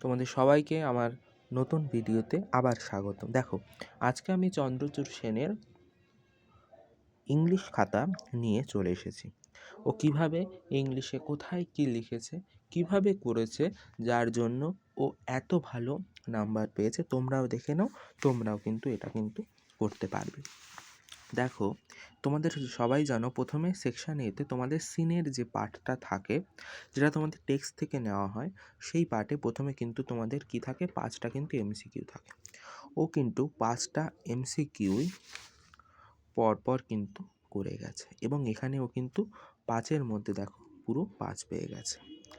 তোমাদের সবাইকে আমার নতুন ভিডিওতে আবার স্বাগত দেখো, আজকে আমি চন্দ্রচূড় সেনের ইংলিশ খাতা নিয়ে চলে এসেছি। ও কীভাবে ইংলিশে কোথায় কি লিখেছে, কীভাবে করেছে, যার জন্য ও এত ভালো নাম্বার পেয়েছে, তোমরাও দেখে নাও, তোমরাও কিন্তু এটা কিন্তু করতে পারবে। দেখো, তোমাদের সবাই জানো প্রথমে সেকশন এতে তোমাদের সিনের যে পার্টটা থাকে, যেটা তোমাদের টেক্সট থেকে নেওয়া হয়, সেই পার্টে প্রথমে কিন্তু তোমাদের কি থাকে? পাঁচটা কিন্তু এমসিকিউ থাকে। ও কিন্তু পাঁচটা এমসিকিউই পরপর কিন্তু করে গেছে এবং এখানে ও কিন্তু পাঁচের মধ্যে দেখো পুরো পাঁচ পেয়ে গেছে।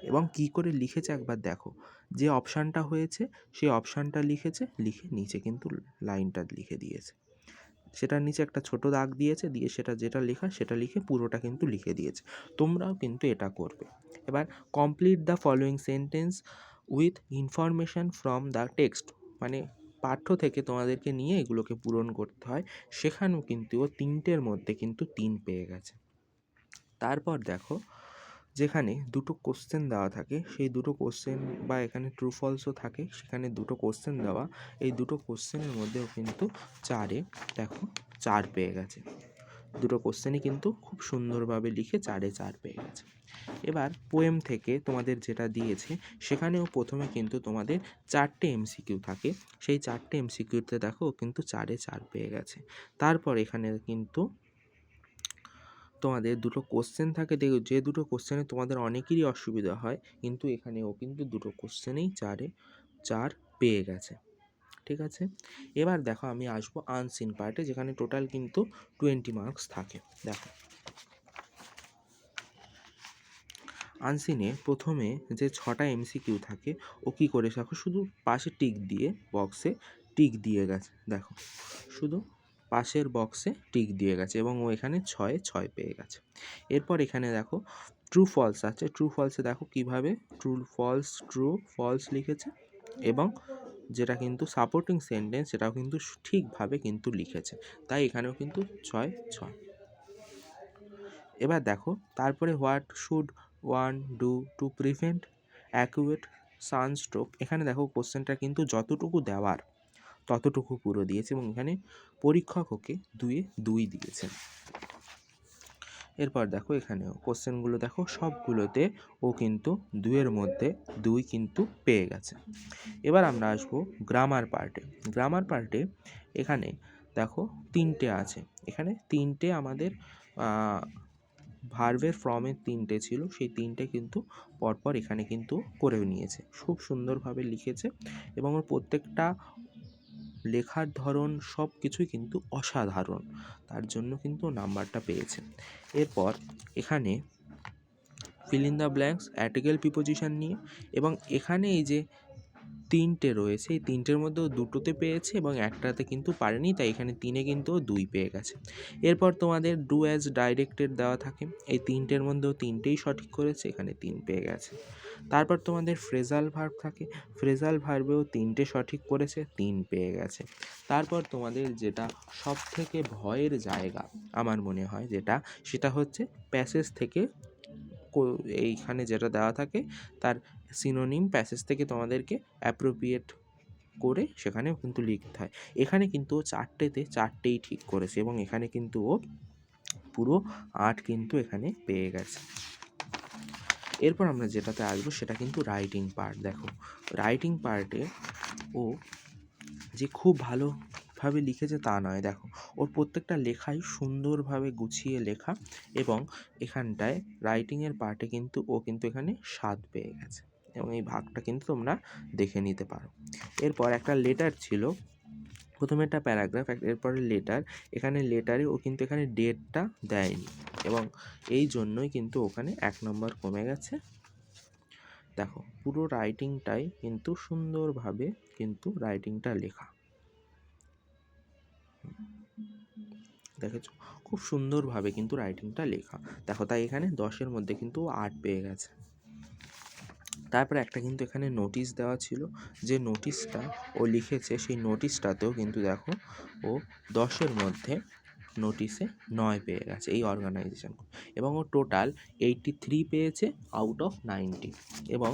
এবং কি করে লিখেছে একবার দেখো, যে অপশানটা হয়েছে, সেই অপশানটা লিখেছে, লিখে নিচে কিন্তু লাইনটা লিখে দিয়েছে। সেটার নিচে একটা ছোট দাগ দিয়েছে, দিয়ে সেটা যেটা লেখা সেটা লিখে পুরোটা কিন্তু লিখে দিয়েছে। তোমরাও কিন্তু এটা করবে। এবার complete the following sentence with information from the text মানে পাঠ্য থেকে তোমাদেরকে নিয়ে এগুলোকে পূরণ করতে হয়। সেখানেও কিন্তু ও তিনটের মধ্যে কিন্তু তিন পেয়ে গেছে। তারপর দেখো যেখানে দুটো কোশ্চেন দেওয়া থাকে, সেই দুটো কোশ্চেন বা এখানে ট্রু ফলসও থাকে, সেখানে দুটো কোশ্চেন দেওয়া, এই দুটো কোশ্চেনের মধ্যেও কিন্তু চারে, দেখো, চার পেয়ে গেছে। দুটো কোশ্চেনই কিন্তু খুব সুন্দরভাবে লিখে চারে চার পেয়ে গেছে। এবার পোয়েম থেকে তোমাদের যেটা দিয়েছে, সেখানেও প্রথমে কিন্তু তোমাদের চারটে এমসিকিউ থাকে। সেই চারটে এমসিকিউতে দেখো, কিন্তু চারে চার পেয়ে গেছে। তারপর এখানে কিন্তু তোমাদের দুটো কোশ্চেন থাকে, দেখো যে দুটো কোশ্চেনে তোমাদের অনেকেরই অসুবিধা হয়, কিন্তু এখানে ও কিন্তু দুটো কোশ্চেনেই চারে, চার পেয়ে গেছে, ঠিক আছে? এবার দেখো আমি আসব আনসিন পার্টে যেখানে টোটাল কিন্তু টোয়েন্টি মার্কস থাকে, দেখো। আনসিনে প্রথমে যে ছটা এমসিকিউ থাকে, ও কী করে দেখো শুধু পাশে টিক দিয়ে বক্সে টিক দিয়ে গেছে, দেখো। শুধু পাশের বক্সে টিক দিয়ে গেছে এবং ও এখানে ছয়ে, ছয় পেয়ে গেছে। এরপর এখানে দেখো ট্রু ফলস আছে। ট্রু ফলসে দেখো কীভাবে ট্রু ফলস ট্রু ফলস লিখেছে এবং যেটা কিন্তু সাপোর্টিং সেন্টেন্স সেটাও কিন্তু ঠিকভাবে কিন্তু লিখেছে। তাই এখানেও কিন্তু ছয় ছয়। এবার দেখো তারপরে what should one do to prevent acute sunstroke এখানে দেখো কোশ্চেনটা কিন্তু যতটুকু দেওয়ার ততটুকু পুরো দিয়েছে এবং এখানে পরীক্ষক ওকে দুয়ে দুই দিয়েছেন এরপর দেখো এখানেও কোশ্চেনগুলো দেখো, সবগুলোতে ও কিন্তু দুইয়ের মধ্যে দুই কিন্তু পেয়ে গেছে। এবার আমরা আসব গ্রামার পার্টে। গ্রামার পার্টে এখানে দেখো তিনটে আছে। এখানে তিনটে আমাদের ভার্বের ফর্মের তিনটে ছিল, সেই তিনটে কিন্তু পরপর এখানে কিন্তু করে নিয়েছে। খুব সুন্দরভাবে লিখেছে এবং ওর প্রত্যেকটা লেখার ধরন সব কিছুই কিন্তু অসাধারণ। তার জন্য কিন্তু নাম্বারটা পেয়েছে। এরপর এখানে fill in the blanks article preposition নিয়ে এবং এখানে এই যে তিনটে রয়েছে। এই তিনটের মধ্যেও দুটোতে পেয়েছে এবং একটাতে কিন্তু পারেনি, তাই এখানে তিনে কিন্তু দুই পেয়ে গেছে। এরপর তোমাদের ডু অ্যাজ ডাইরেক্টেড দেওয়া থাকে। এই তিনটের মধ্যেও তিনটেই সঠিক করেছে, এখানে তিন পেয়ে গেছে। তারপর তোমাদের ফ্রেজাল ভার্ব থাকে। ফ্রেজাল ভার্বেও তিনটে সঠিক করেছে, তিন পেয়ে গেছে। তারপর তোমাদের যেটা সব থেকে ভয়ের জায়গা, আমার মনে হয় যেটা, সেটা হচ্ছে প্যাসেজ থেকে এইখানে যেটা দেওয়া থাকে, তার সিনোনিম প্যাসেজ থেকে তোমাদেরকে অ্যাপ্রোপ্রিয়েট করে সেখানেও কিন্তু লিখতে হয়। এখানে কিন্তু ও চারটেতে চারটেই ঠিক করেছে এবং এখানে কিন্তু ও পুরো আট কিন্তু এখানে পেয়ে গেছে। এরপর আমরা যেটাতে আসব সেটা কিন্তু রাইটিং পার্ট দেখো রাইটিং পার্টে ও যে খুব ভালোভাবে লিখেছে তা নয়। দেখো, ওর প্রত্যেকটা লেখাই সুন্দরভাবে গুছিয়ে লেখা এবং এখানটায় রাইটিংয়ের পার্টে কিন্তু ও কিন্তু এখানে স্বাদ পেয়ে গেছে এবং এই ভাগটা কিন্তু তোমরা দেখে নিতে পারো। এরপর একটা লেটার ছিল, প্রথমে একটা প্যারাগ্রাফ এরপরে লেটার এখানে লেটারে ও কিন্তু এখানে ডেটটা দেয়নি এবং এই জন্যই কিন্তু ওখানে এক নম্বর কমে গেছে। দেখো, পুরো রাইটিংটাই কিন্তু সুন্দরভাবে কিন্তু রাইটিংটা লেখা। দেখেছ? খুব সুন্দরভাবে কিন্তু রাইটিংটা লেখা। দেখো তাই এখানে দশের মধ্যে কিন্তু আট পেয়ে গেছে। তারপরে একটা কিন্তু এখানে নোটিশ দেওয়া ছিল যে নোটিশটা ও লিখেছে, সেই নোটিশটাতেও কিন্তু দেখো ও দশের মধ্যে নোটিশে নয় পেয়ে গেছে এই অর্গানাইজেশন এবং ও টোটাল এইটটি থ্রি পেয়েছে আউট অফ নাইনটি এবং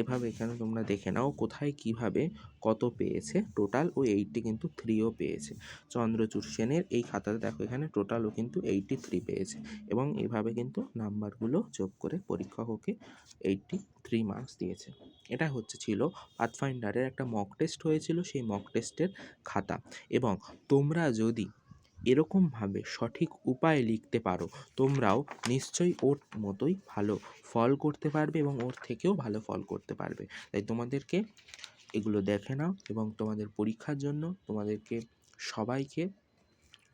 এভাবে এখানে তোমরা দেখে নাও কোথায় কীভাবে কত পেয়েছে টোটাল ও এইটটি কিন্তু থ্রিও পেয়েছে। চন্দ্রচূড় সেনের এই খাতাতে দেখো এখানে টোটালও কিন্তু এইটটি থ্রি পেয়েছে এবং এভাবে কিন্তু নাম্বারগুলো যোগ করে পরীক্ষককে এইটটি থ্রি মার্কস দিয়েছে। এটা হচ্ছে ছিল পাথফাইন্ডারের একটা মক টেস্ট হয়েছিল সেই মক টেস্টের খাতা। এবং তোমরা যদি এরকমভাবে সঠিক উপায়ে লিখতে পারো। তোমরাও নিশ্চয়ই ওর মতোই ভালো ফল করতে পারবে এবং ওর থেকেও ভালো ফল করতে পারবে। তাই তোমাদেরকে এগুলো দেখে নাও এবং তোমাদের পরীক্ষার জন্য তোমাদেরকে সবাইকে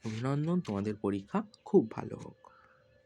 অভিনন্দন। তোমাদের পরীক্ষা খুব ভালো হোক।